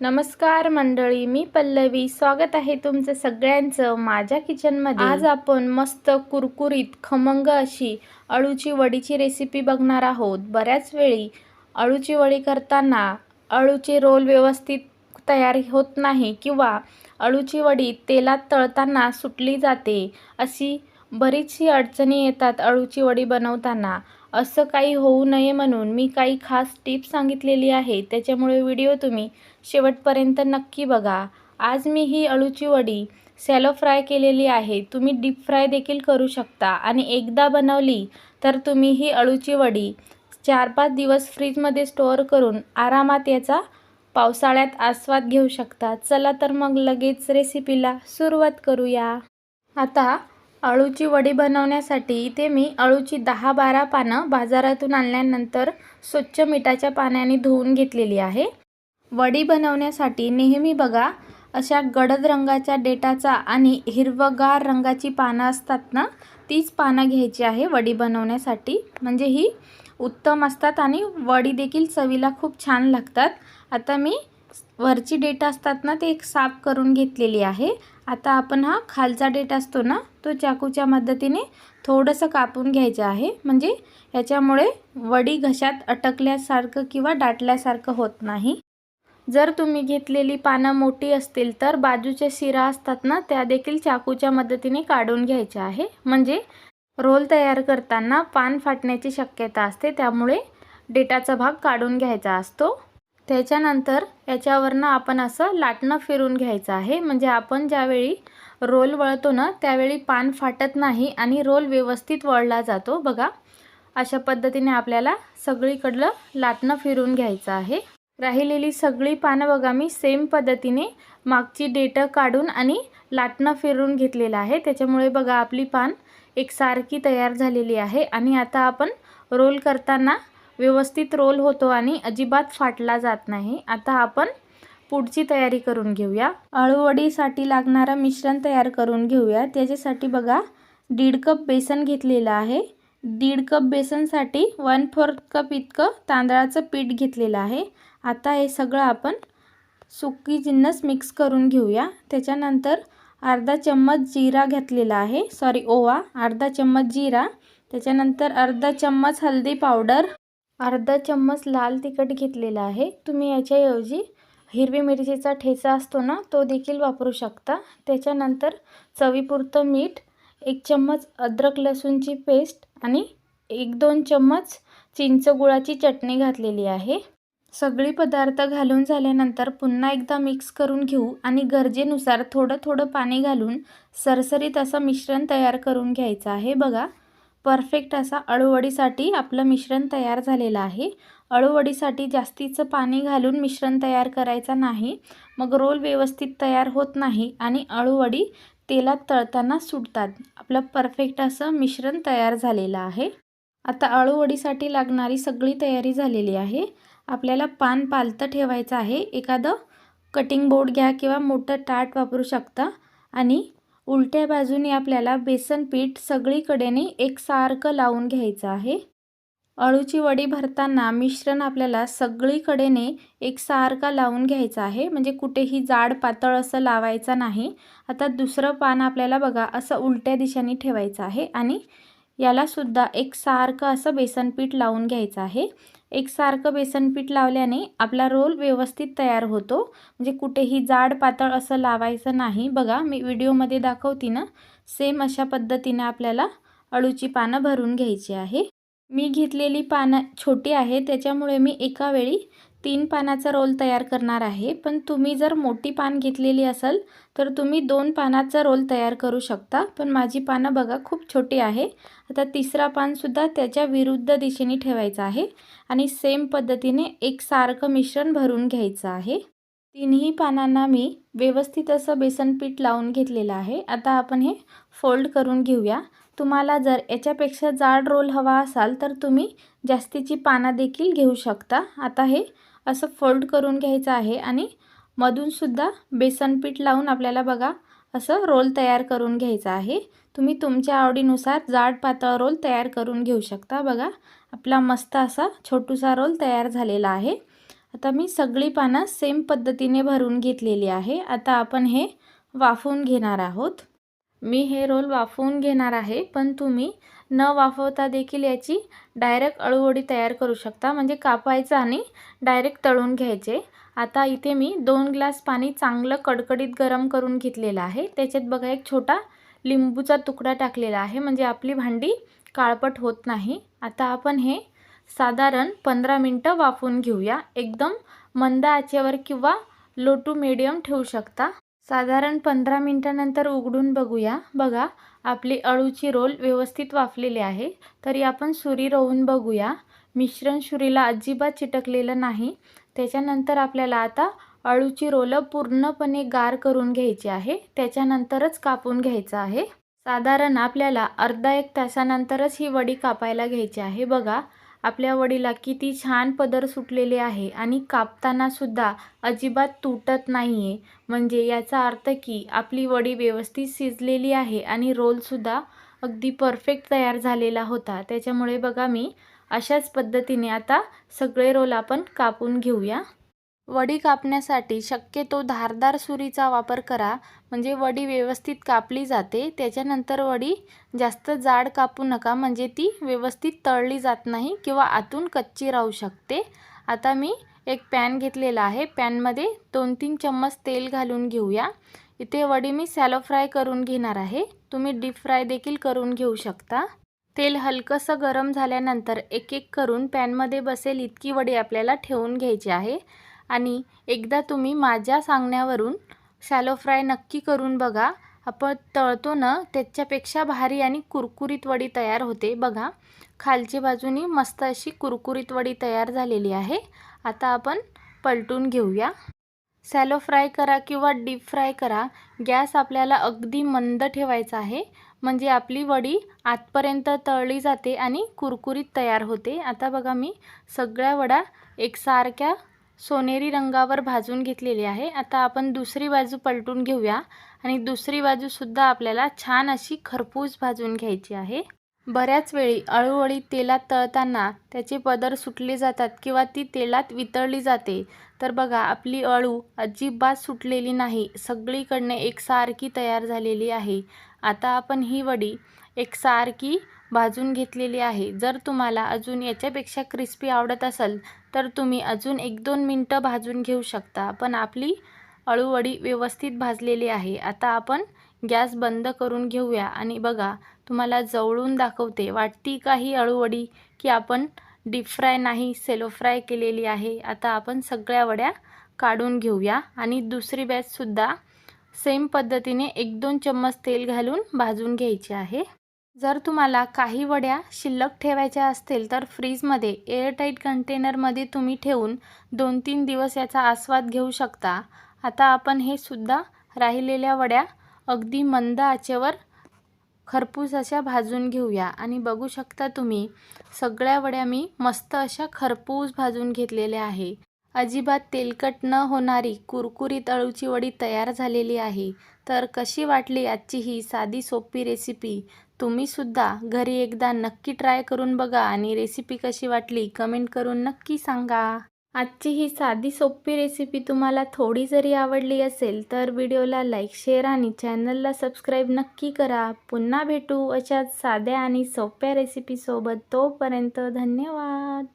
नमस्कार मंडळी मी पल्लवी. स्वागत आहे तुमचं सगळ्यांचं माझ्या किचनमध्ये आज आपण मस्त कुरकुरीत खमंग अशी अळूची वडीची रेसिपी बघणार आहोत. बऱ्याच वेळी अळूची वडी करताना अळूचे रोल व्यवस्थित तयार होत नाही किंवा अळूची वडी तेलात तळताना सुटली जाते अशी बरीचशी अडचणी येतात अळूची वडी बनवताना. असं काही होऊ नये म्हणून मी काही खास टिप्स सांगितलेली आहे त्याच्यामुळे व्हिडिओ तुम्ही शेवटपर्यंत नक्की बघा. आज मी ही अळूची वडी सॅलो फ्राय केलेली आहे. तुम्ही डीप फ्राय देखील करू शकता. आणि एकदा बनवली तर तुम्ही ही अळूची वडी चार पाच दिवस फ्रीजमध्ये स्टोअर करून आरामात याचा पावसाळ्यात आस्वाद घेऊ शकता. चला तर मग लगेच रेसिपीला सुरुवात करूया. आता अळूची वडी बनवण्यासाठी इथे मी अळूची दहा बारा पानं बाजारातून आणल्यानंतर स्वच्छ मिठाच्या पाण्याने धुवून घेतलेली आहे. वडी बनवण्यासाठी नेहमी बघा अशा गडद रंगाच्या डेटाचा आणि हिरवगार रंगाची पानं असतात ना तीच पानं घ्यायची आहे वडी बनवण्यासाठी. म्हणजे ही उत्तम असतात आणि वडी देखील चवीला खूप छान लागतात. आता मी वरची डेट असतात ना ते एक साफ करून घेतलेली आहे. आता आपण हा खालचा डेट असतो ना तो चाकूच्या मदतीने थोडंसं कापून घ्यायचं आहे. म्हणजे ह्याच्यामुळे वडी घशात अटकल्यासारखं किंवा दाटल्यासारखं होत नाही. जर तुम्ही घेतलेली पानं मोठी असतील तर बाजूच्या शिरा असतात ना त्या देखील चाकूच्या मदतीने काढून घ्यायच्या आहे. म्हणजे रोल तयार करताना पान फाटण्याची शक्यता असते त्यामुळे डेटाचा भाग काढून घ्यायचा असतो. त्याच्यानंतर याच्यावरनं आपण असं लाटणं फिरून घ्यायचं आहे. म्हणजे आपण ज्यावेळी रोल वळतो ना त्यावेळी पान फाटत नाही आणि रोल व्यवस्थित वळला जातो. बघा अशा पद्धतीने आपल्याला सगळीकडलं लाटणं फिरून घ्यायचं आहे. राहिलेली सगळी पानं बघा मी सेम पद्धतीने मागची डेटं काढून आणि लाटणं फिरून घेतलेलं आहे. त्याच्यामुळे बघा आपली पान एकसारखी तयार झालेली आहे. आणि आता आपण रोल करताना व्यवस्थित रोल होतो आणि अजिबात फाटला जात नाही. आता आपण पुढची तयारी करून घेऊया. अळूवडीसाठी लागणारं मिश्रण तयार करून घेऊया. त्याच्यासाठी बघा दीड कप बेसन घेतलेलं आहे. दीड कप बेसनसाठी वन फोर्थ कप इतकं तांदळाचं पीठ घेतलेलं आहे. आता हे सगळं आपण सुकी जिन्नस मिक्स करून घेऊया. त्याच्यानंतर अर्धा चम्मच जिरा घेतलेला आहे. सॉरी ओवा. अर्धा चम्मच जिरा. त्याच्यानंतर अर्धा चम्मच हळदी पावडर. अर्धा चम्मच लाल तिखट घेतलेला आहे. तुम्ही याच्याऐवजी हिरवी मिरचीचा ठेचा असतो ना तो देखील वापरू शकता. त्याच्यानंतर चवीपुरतं मीठ एक चम्मच अद्रक लसूणची पेस्ट आणि एक दोन चम्मच चिंच गुळाची चटणी घातलेली आहे. सगळी पदार्थ घालून झाल्यानंतर पुन्हा एकदा मिक्स करून घेऊ आणि गरजेनुसार थोडं थोडं पाणी घालून सरसरीत असं मिश्रण तयार करून घ्यायचं आहे. बघा परफेक्ट असा अळूवडीसाठी आपलं मिश्रण तयार झालेलं आहे. अळूवडीसाठी जास्तीचं पाणी घालून मिश्रण तयार करायचं नाही. मग रोल व्यवस्थित तयार होत नाही आणि अळूवडी तेलात तळताना सुटतात. आपलं परफेक्ट असं मिश्रण तयार झालेलं आहे. आता अळूवडीसाठी लागणारी सगळी तयारी झालेली आहे. आपल्याला पान पालतं ठेवायचं आहे. एखादं कटिंग बोर्ड घ्या किंवा मोठं टाट वापरू शकता. आणि उलट्या बाजूने आपल्याला बेसन पीठ सगळीकडेने एकसारखं लावून घ्यायचं आहे. अळूची वडी भरताना मिश्रण आपल्याला सगळीकडेने एकसारखा लावून घ्यायचं आहे. म्हणजे कुठेही जाड पातळ असं लावायचं नाही. आता दुसरं पान आपल्याला बघा असं उलट्या दिशेने ठेवायचं आहे. आणि यालासुद्धा एक सारखं असं बेसनपीठ लावून घ्यायचं आहे. एकसारखं सारखं बेसनपीठ लावल्याने आपला रोल व्यवस्थित तयार होतो. म्हणजे कुठेही जाड पातळ असं लावायचं नाही. बघा मी व्हिडिओमध्ये दाखवते ना. सेम अशा पद्धतीने आपल्याला अळूची पानं भरून घ्यायची आहे. मी घेतलेली पानं छोटी आहे त्याच्यामुळे मी एका वेळी तीन पानाचा रोल तयार करणार आहे. पण तुम्ही जर मोठी पान घेतलेली असाल तर तुम्ही दोन पानाचा रोल तयार करू शकता. पण माझी पानं बघा खूप छोटी आहे. आता तिसरा पानसुद्धा त्याच्या विरुद्ध दिशेने ठेवायचं आहे आणि सेम पद्धतीने एक सारखं मिश्रण भरून घ्यायचं आहे. तिन्ही पानांना मी व्यवस्थित असं बेसनपीठ लावून घेतलेलं आहे. आता आपण हे फोल्ड करून घेऊया. तुम्हाला जर याच्यापेक्षा जाड रोल हवा असाल तर तुम्ही जास्तीची पानं देखील घेऊ शकता. आता हे असं फोल्ड करून घ्यायचं आहे आणि मधूनसुद्धा बेसन पीठ लावून आपल्याला बघा असं रोल तयार करून घ्यायचा आहे. तुम्ही तुमच्या आवडीनुसार जाड पातळ रोल तयार करून घेऊ शकता. बघा आपला मस्त असा छोटूसा रोल तयार झालेला आहे. आता मी सगळी पानं सेम पद्धतीने भरून घेतलेली आहे. आता आपण हे वाफवून घेणार आहोत. मी हे रोल वाफवून घेणार आहे पण तुम्ही न वाफवता देखील याची डायरेक्ट अळूवडी तयार करू शकता. म्हणजे कापायचं आणि डायरेक्ट तळून घ्यायचे. आता इथे मी दोन ग्लास पाणी चांगलं कडकडीत गरम करून घेतलेलं आहे. त्याच्यात बघा एक छोटा लिंबूचा तुकडा टाकलेला आहे. म्हणजे आपली भांडी काळपट होत नाही. आता आपण हे साधारण पंधरा मिनटं वाफवून घेऊया. एकदम मंद आचेवर किंवा लो टू ठेवू शकता. साधारण पंधरा मिनटानंतर उघडून बघूया. बघा आपली अळूची रोल व्यवस्थित वाफलेली आहे. तरी आपण सुरी रोवून बघूया. मिश्रण सुरीला अजिबात चिटकलेलं नाही. त्याच्यानंतर आपल्याला आता अळूची रोलं पूर्णपणे गार करून घ्यायची आहे. त्याच्यानंतरच कापून घ्यायचं आहे. साधारण आपल्याला अर्धा एक तासानंतरच ही वडी कापायला घ्यायची आहे. बघा आपल्या वडीला किती छान पदर सुटलेले आहे आणि कापताना सुद्धा अजिबात तुटत नाही आहे म्हणजे याचा अर्थ की आपली वडी व्यवस्थित शिजलेली आहे आणि रोलसुद्धा अगदी परफेक्ट तयार झालेला होता. त्याच्यामुळे बघा मी अशाच पद्धतीने आता सगळे रोल आपण कापून घेऊया. वडी कापण्यासाठी शक्यतो धारदार सुरीचा वापर करा म्हणजे वडी व्यवस्थित कापली जाते. त्याच्यानंतर वडी जास्त जाड कापू नका म्हणजे ती व्यवस्थित तळली जात नाही किंवा आतून कच्ची राहू शकते. आता मी एक पॅन घेतलेला आहे. पॅनमध्ये दोन तीन चम्मच तेल घालून घेऊया. इथे वडी मी सॅलो फ्राय करून घेणार आहे. तुम्ही डीप फ्राय देखील करून घेऊ शकता. तेल हलकंसं गरम झाल्यानंतर एक एक करून पॅनमध्ये बसेल इतकी वडी आपल्याला ठेवून घ्यायची आहे. आणि एकदा तुम्ही माझ्या सांगण्यावरून शॅलो फ्राय नक्की करून बघा. आपण तळतो ना त्याच्यापेक्षा भारी आणि कुरकुरीत वडी तयार होते. बघा खालची बाजूनी मस्त अशी कुरकुरीत वडी तयार झालेली आहे. आता आपण पलटून घेऊया. सॅलो फ्राय करा किंवा डीप फ्राय करा. गॅस आपल्याला अगदी मंद ठेवायचा आहे. म्हणजे आपली वडी आतपर्यंत तळली जाते आणि कुरकुरीत तयार होते. आता बघा मी सगळ्या वड्या एकसारख्या सोनेरी रंगावर भाजून घेतलेली आहे. आता आपण दुसरी बाजू पलटून घेऊया आणि दुसरी बाजूसुद्धा आपल्याला छान अशी खरपूस भाजून घ्यायची आहे. बऱ्याच वेळी अळूवळी तेलात तळताना त्याचे पदर सुटले जातात किंवा ती तेलात वितळली जाते. तर बघा आपली अळू अजिबात सुटलेली नाही. सगळीकडनं एकसारखी तयार झालेली आहे. आता आपण ही वडी एकसारखी भाजून घेतलेली आहे. जर तुम्हाला अजून याच्यापेक्षा क्रिस्पी आवडत असेल तर तुम्ही अजून एक दोन मिनटं भाजून घेऊ शकता. पण आपली अळूवडी व्यवस्थित भाजलेली आहे. आता आपण गॅस बंद करून घेऊया. आणि बघा तुम्हाला जवळून दाखवते वाटती का ही अळूवडी की आपण डीप फ्राय नाही सेलो फ्राय केलेली आहे. आता आपण सगळ्या वड्या काढून घेऊया. आणि दुसरी बॅचसुद्धा सेम पद्धतीने एक दोन चम्मच तेल घालून भाजून घ्यायचे आहे. जर तुम्हाला काही वड्या शिल्लक ठेवायच्या असतील तर फ्रीजमध्ये एअरटाईट कंटेनरमध्ये तुम्ही ठेवून दोन तीन दिवस याचा आस्वाद घेऊ शकता. आता आपण हे सुद्धा राहिलेल्या वड्या अगदी मंद आचेवर खरपूस अशा भाजून घेऊया. आणि बघू शकता तुम्ही सगळ्या वड्या मी मस्त अशा खरपूस भाजून घेतलेल्या आहे. अजिबात तेलकट न होणारी कुरकुरीत अळूची वडी तयार झालेली आहे. तर कशी वाटली आजची ही साधी सोपी रेसिपी तुम्हीसुद्धा घरी एकदा नक्की ट्राय करून बघा आणि रेसिपी कशी वाटली कमेंट करून नक्की सांगा. आजची ही साधी सोपी रेसिपी तुम्हाला थोडी जरी आवडली असेल तर व्हिडिओला लाईक शेअर आणि चॅनलला सबस्क्राईब नक्की करा. पुन्हा भेटू अशाच साध्या आणि सोप्या रेसिपीसोबत तोपर्यंत धन्यवाद.